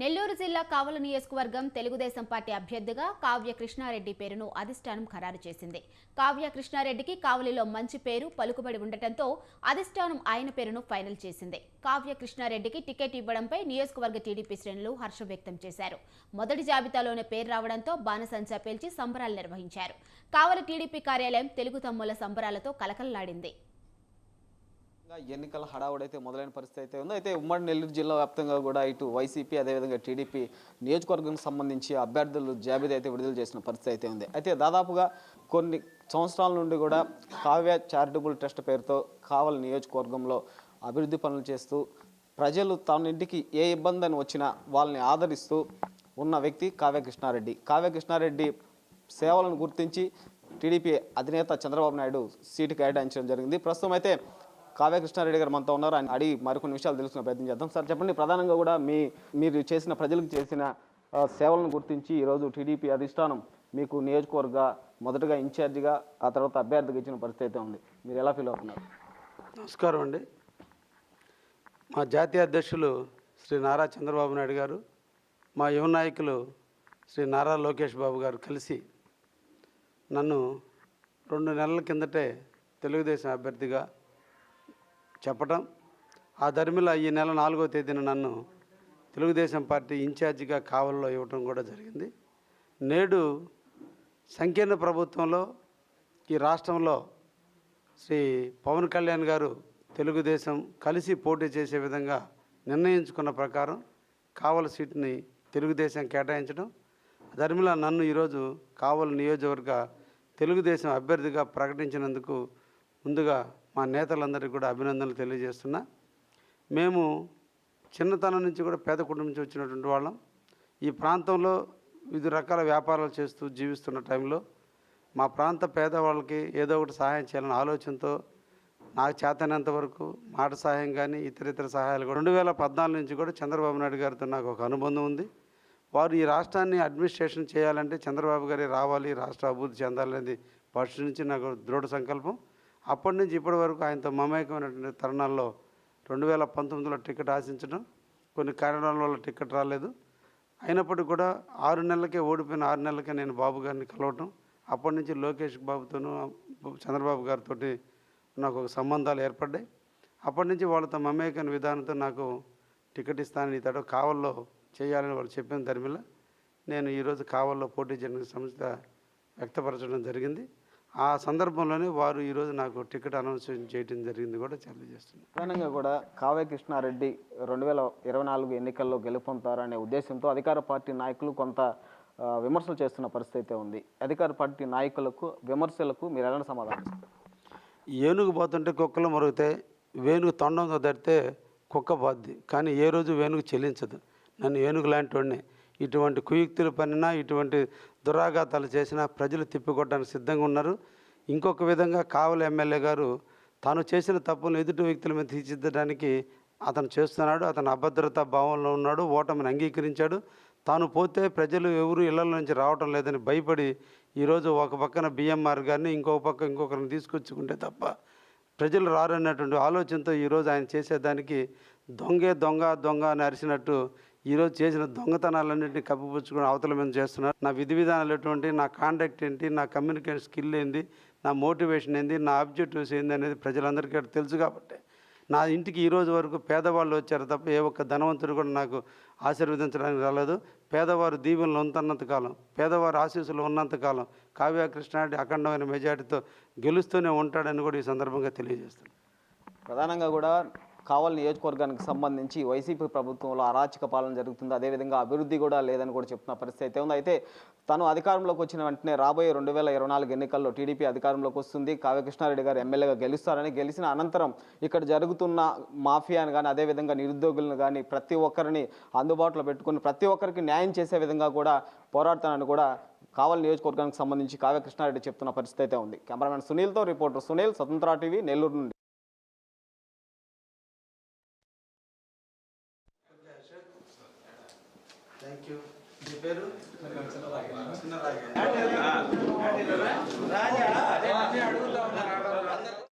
నెల్లూరు జిల్లా కావల నియోజకవర్గం తెలుగుదేశం పార్టీ అభ్యర్థిగా కావ్య కృష్ణారెడ్డి పేరును అధిష్టానం ఖరారు చేసింది. కావ్య కృష్ణారెడ్డికి కావలిలో మంచి పేరు పలుకుబడి ఉండటంతో అధిష్టానం ఆయన పేరును ఫైనల్ చేసింది. కావ్య కృష్ణారెడ్డికి టికెట్ ఇవ్వడంపై నియోజకవర్గ టీడీపీ శ్రేణులు హర్షం వ్యక్తం చేశారు. మొదటి జాబితాలోనే పేరు రావడంతో బాణసంచా పేల్చి సంబరాలు నిర్వహించారు. కావలి టీడీపీ కార్యాలయం తెలుగు తమ్ముల సంబరాలతో కలకల్లాడింది. ఎన్నికల హడావుడైతే మొదలైన పరిస్థితి అయితే ఉంది అయితే ఉమ్మడి నెల్లూరు జిల్లా వ్యాప్తంగా కూడా ఇటు వైసీపీ అదేవిధంగా టీడీపీ నియోజకవర్గానికి సంబంధించి అభ్యర్థులు జాబితా అయితే విడుదల చేసిన పరిస్థితి అయితే ఉంది. అయితే దాదాపుగా కొన్ని సంవత్సరాల నుండి కూడా కావ్య చారిటబుల్ ట్రస్ట్ పేరుతో కావలి నియోజకవర్గంలో అభివృద్ధి పనులు చేస్తూ ప్రజలు తన ఇంటికి ఏ ఇబ్బంది అని వచ్చినా వాళ్ళని ఆదరిస్తూ ఉన్న వ్యక్తి కావ్య కృష్ణారెడ్డి. కావ్య కృష్ణారెడ్డి సేవలను గుర్తించి టీడీపీ అధినేత చంద్రబాబు నాయుడు సీటు కేటాయించడం జరిగింది. ప్రస్తుతం అయితే కావ్య కృష్ణారెడ్డి గారు మనతో ఉన్నారు. ఆయన అడిగి మరికొన్ని విషయాలు తెలుసుకునే ప్రయత్నం చేద్దాం. సార్ చెప్పండి. ప్రధానంగా కూడా మీ మీరు చేసిన ప్రజలకు చేసిన సేవలను గుర్తించి ఈరోజు టీడీపీ అధిష్టానం మీకు నియోజకవర్గ మొదటగా ఇన్ఛార్జిగా ఆ తర్వాత అభ్యర్థిగా ఇచ్చిన పరిస్థితి అయితే ఉంది. మీరు ఎలా ఫీల్ అవుతున్నారు? నమస్కారం అండి. మా జాతీయ అధ్యక్షులు శ్రీ నారా చంద్రబాబు నాయుడు గారు మా యువ నాయకులు శ్రీ నారా లోకేష్ బాబు గారు కలిసి నన్ను రెండు నెలల కిందటే తెలుగుదేశం అభ్యర్థిగా చెప్పటం. ఆ ధర్మిలో ఈ నెల నాలుగో తేదీన నన్ను తెలుగుదేశం పార్టీ ఇన్ఛార్జిగా కావల్లో ఇవ్వటం కూడా జరిగింది. నేడు సంకీర్ణ ప్రభుత్వంలో ఈ రాష్ట్రంలో శ్రీ పవన్ కళ్యాణ్ గారు తెలుగుదేశం కలిసి పోటీ చేసే విధంగా నిర్ణయించుకున్న ప్రకారం కావల సీటుని తెలుగుదేశం కేటాయించడం ధర్మిల నన్ను ఈరోజు కావలి నియోజకవర్గ తెలుగుదేశం అభ్యర్థిగా ప్రకటించినందుకు ముందుగా మా నేతలందరికీ కూడా అభినందనలు తెలియజేస్తున్నా. మేము చిన్నతనం నుంచి కూడా పేద కుటుంబం నుంచి వచ్చినటువంటి వాళ్ళం. ఈ ప్రాంతంలో వివిధ రకాల వ్యాపారాలు చేస్తూ జీవిస్తున్న టైంలో మా ప్రాంత పేదవాళ్ళకి ఏదో ఒకటి సహాయం చేయాలనే ఆలోచనతో నాకు చేతనంత వరకు మాట సహాయం కానీ ఇతర ఇతర సహాయాలు కూడా రెండు వేల పద్నాలుగు నుంచి కూడా చంద్రబాబు నాయుడు గారితో నాకు ఒక అనుబంధం ఉంది. వారు ఈ రాష్ట్రాన్ని అడ్మినిస్ట్రేషన్ చేయాలంటే చంద్రబాబు గారి రావాలి రాష్ట్ర అభివృద్ధి చెందాలనేది ఫస్ట్ నుంచి నాకు దృఢ సంకల్పం. అప్పటి నుంచి ఇప్పటి వరకు ఆయనతో మమేకమైనటువంటి తరుణాల్లో రెండు వేల పంతొమ్మిదిలో టికెట్ ఆశించడం కొన్ని కారణాల వల్ల టికెట్ రాలేదు. అయినప్పటికీ కూడా ఆరు నెలలకే ఓడిపోయిన ఆరు నెలలకే నేను బాబు గారిని కలవటం అప్పటి నుంచి లోకేష్ బాబుతోనూ చంద్రబాబు గారితో నాకు ఒక సంబంధాలు ఏర్పడ్డాయి. అప్పటి నుంచి వాళ్ళతో మమేకైన విధానంతో నాకు టికెట్ ఇస్తానని ఇతడు కావల్లో చేయాలని వాళ్ళు చెప్పిన ధర్మిల నేను ఈరోజు కావల్లో పోటీ చేయడానికి సంస్థ వ్యక్తపరచడం జరిగింది. ఆ సందర్భంలోనే వారు ఈరోజు నాకు టికెట్ అనౌన్స్ చేయడం జరిగింది కూడా తెలియజేస్తున్నాను ప్రధానంగా కూడా కావ్య కృష్ణారెడ్డి రెండు వేల ఇరవై నాలుగు ఎన్నికల్లో గెలుపొందుతారనే ఉద్దేశంతో అధికార పార్టీ నాయకులు కొంత విమర్శలు చేస్తున్న పరిస్థితి అయితే ఉంది. అధికార పార్టీ నాయకులకు విమర్శలకు మీరు ఎలాంటి సమాధానం? ఏనుగు పోతుంటే కుక్కలు మరుగుతాయి వేణుగు తొండంతో తడితే కుక్క పోద్ది. కానీ ఏ రోజు వేణుగు చెల్లించదు. నన్ను ఏనుగు లాంటి వాడిని ఇటువంటి కుయుక్తులు పనిన ఇటువంటి దురాఘాతాలు చేసినా ప్రజలు తిప్పికొట్టడానికి సిద్ధంగా ఉన్నారు. ఇంకొక విధంగా కావలి ఎమ్మెల్యే గారు తాను చేసిన తప్పులను ఎదుటి వ్యక్తుల మీద తీర్చిద్దడానికి అతను చేస్తున్నాడు. అతను అభద్రతా భావంలో ఉన్నాడు ఓటమిని అంగీకరించాడు. తాను పోతే ప్రజలు ఎవరు ఇళ్ళ నుంచి రావటం లేదని భయపడి ఈరోజు ఒక పక్కన బిఎంఆర్ గారిని ఇంకొక పక్క ఇంకొకరిని తీసుకొచ్చుకుంటే తప్ప ప్రజలు రారన్నటువంటి ఆలోచనతో ఈరోజు ఆయన చేసేదానికి దొంగే దొంగ దొంగ అని అరిచినట్టు ఈరోజు చేసిన దొంగతనాలన్నింటినీ కప్పిపుచ్చుకుని అవతల మీద చేస్తున్నారు. నా విధి విధానాలు ఎటువంటి నా కాంటాక్ట్ ఏంటి నా కమ్యూనికేషన్ స్కిల్ ఏంది నా మోటివేషన్ ఏంది నా ఆబ్జెక్టివ్స్ ఏంది అనేది ప్రజలందరికీ తెలుసు కాబట్టి. నా ఇంటికి ఈ రోజు వరకు పేదవాళ్ళు వచ్చారు తప్ప ఏ ఒక్క ధనవంతుడు కూడా నాకు ఆశీర్వదించడానికి రాలేదు. పేదవారు దీవెనలు ఉన్నంత కాలం పేదవారు ఆశీస్సులు ఉన్నంత కాలం కావ్య కృష్ణారెడ్డి అఖండమైన మెజార్టీతో గెలుస్తూనే ఉంటాడని కూడా ఈ సందర్భంగా తెలియజేస్తున్నాను. ప్రధానంగా కూడా కావలి నియోజకవర్గానికి సంబంధించి వైసీపీ ప్రభుత్వంలో అరాచక పాలన జరుగుతుంది. అదేవిధంగా అభివృద్ధి కూడా లేదని కూడా చెప్తున్న పరిస్థితి అయితే ఉంది. అయితే తను అధికారంలోకి వచ్చిన వెంటనే రాబోయే రెండు వేల ఇరవై నాలుగు ఎన్నికల్లో టీడీపీ అధికారంలోకి వస్తుంది. కావ్యకృష్ణారెడ్డి గారు ఎమ్మెల్యేగా గెలుస్తారని గెలిచిన అనంతరం ఇక్కడ జరుగుతున్న మాఫియాను కానీ అదేవిధంగా నిరుద్యోగులను కానీ ప్రతి ఒక్కరిని అందుబాటులో పెట్టుకుని ప్రతి ఒక్కరికి న్యాయం చేసే విధంగా కూడా పోరాడతానని కూడా కావలి నియోజకవర్గానికి సంబంధించి కావ్యకృష్ణారెడ్డి చెప్తున్న పరిస్థితి అయితే ఉంది. కెమెరామెన్ సునీల్తో రిపోర్టర్ సునీల్ స్వతంత్ర టీవీ నెల్లూరు నుండి. థ్యాంక్ యూ మీ పేరు? చిన్న రాజా.